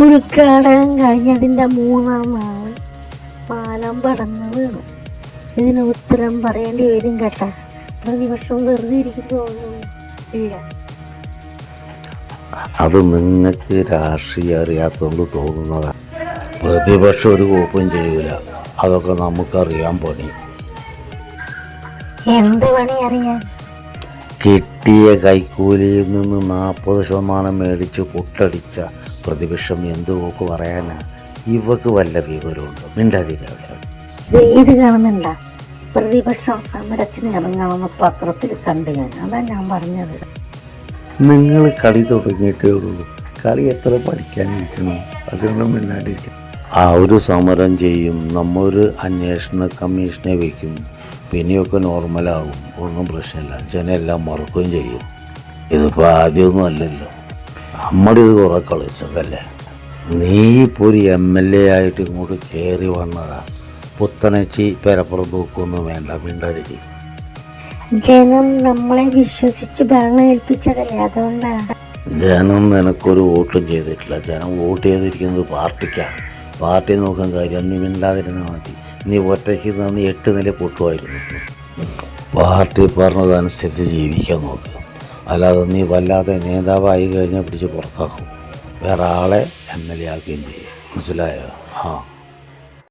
ഉദ്ഘാടനം കഴിഞ്ഞതിന്റെ മൂന്നാം നാൾ പാലം പടന്ന് വീണു ഇതിന് ഉത്തരം പറയേണ്ടി വരും കേട്ടാ. പ്രതിപക്ഷം വെറുതെ ഇരിക്കുന്നു ഇല്ല. അത് നിങ്ങൾക്ക് രാഷ്ട്രീയം അറിയാത്തതുകൊണ്ട് തോന്നുന്നതാണ് പ്രതിപക്ഷം ഒരു കോപ്പും ചെയ്യൂല. അതൊക്കെ നമുക്കറിയാൻ പണി. എന്ത് പണി അറിയാൻ? കിട്ടിയ കൈക്കൂലിയിൽ നിന്ന് നാൽപ്പത് ശതമാനം മേടിച്ച് പൊട്ടടിച്ച പ്രതിപക്ഷം എന്തു പറയാനാ? ഇവക്ക് വല്ല വിവരമുണ്ടോ? മിണ്ടാതിരിക്കുക ദേ ഇത് കാണുന്നുണ്ട? പ്രതിപക്ഷം സമരത്തിന് ഇറങ്ങണമെന്ന് പത്രത്തിൽ കണ്ടു ഞാൻ. അതാ ഞാൻ പറഞ്ഞത്. നിങ്ങൾ കളി തുടങ്ങിയിട്ടേ ഉള്ളൂ. കളി എത്ര പഠിക്കാനിരിക്കണം? അതുകൊണ്ട് മിണ്ടാണ്ടിരിക്കണം ആ ഒരു സമരം ചെയ്യും. നമ്മൊരു അന്വേഷണ കമ്മീഷനെ വയ്ക്കും. പിന്നെയൊക്കെ നോർമലാവും ഒന്നും പ്രശ്നമില്ല. ജനെല്ലാം മറക്കുകയും ചെയ്യും. ഇതിപ്പോൾ ആദ്യമൊന്നും അല്ലല്ലോ. നമ്മുടെ ഇത് കുറെ കളിച്ചതല്ലേ? നീ ഇപ്പോൾ ഒരു എം എൽ എ ആയിട്ട് ഇങ്ങോട്ട് കയറി വന്നതാ. പുത്തനച്ചി പെരപ്പുറം തൂക്കൊന്നും വേണ്ട മിണ്ടാതിരി. ജനം നമ്മളെ വിശ്വസിച്ച് ഭരണം ഏൽപ്പിച്ചതല്ലേ? അതുകൊണ്ടാണ്. ജനം നിനക്കൊരു വോട്ടും ചെയ്തിട്ടില്ല. ജനം വോട്ട് ചെയ്തിരിക്കുന്നത് പാർട്ടിക്കാണ് പാർട്ടി നോക്കാൻ കാര്യം നീ മിണ്ടാതിരുന്നാൽ മതി. നീ ഒറ്റയ്ക്ക് നിന്ന് എട്ട് നില പൊട്ടുമായിരുന്നു. പാർട്ടി പറഞ്ഞതനുസരിച്ച് ജീവിക്കാൻ നോക്കുക അല്ലാതെ നീ വല്ലാതെ നേതാവായി കഴിഞ്ഞാൽ പിടിച്ച് പുറത്താക്കും. വേറെ ആളെ എം എൽ എ ആക്കുകയും ചെയ്യും. മനസ്സിലായോ? ആ.